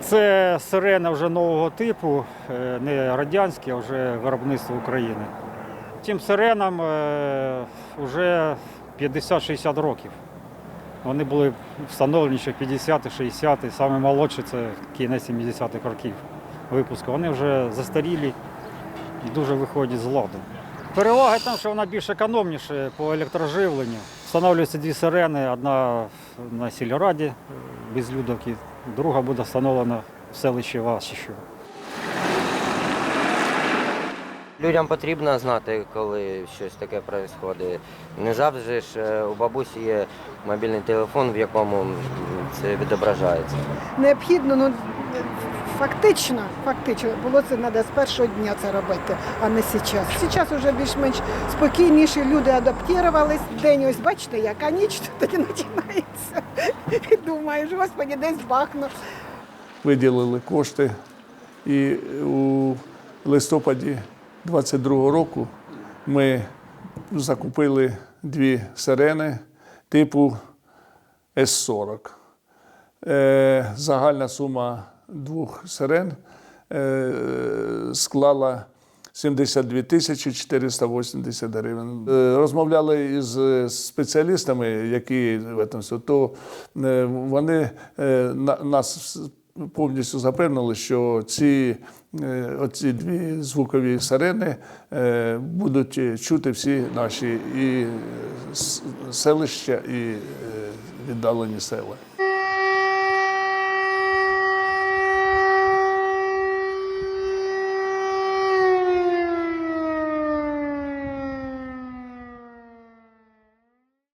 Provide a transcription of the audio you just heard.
Це сирена вже нового типу, е, не радянські, а вже виробництво України. Цим сиренам е, вже 50-60 років. Вони були встановлені ще в 50-х, 60-х, саме молодші це кінець 70-х років випуску. Вони вже застарілі і дуже виходять з ладу. Перевага тому, що вона більш економніша по електроживленню. Встановлюються дві сирени, одна на сільраді безлюдовки, друга буде встановлена в селищі Васіщо. Людям потрібно знати, коли щось таке відбувається. Не завжди ж е, у бабусі є мобільний телефон, в якому це відображається. необхідно, ну фактично, фактично, було це треба з першого дня це робити, а не зараз. Зараз вже більш-менш спокійніше люди адаптувались. День ось бачите, як, а ніч тоді починається. І думаєш, господи, десь бахну. виділили кошти. І у листопаді 22-го року ми закупили дві сирени типу С-40. Е, Загальна сума двох сирен е, склала 72 тисячі 480 гривень. Е, Розмовляли із спеціалістами, які в цьому то е, вони е, на- нас повністю запевнили, що ці е, оці дві звукові сирени е, будуть чути всі наші і е, селища, і е, віддалені села.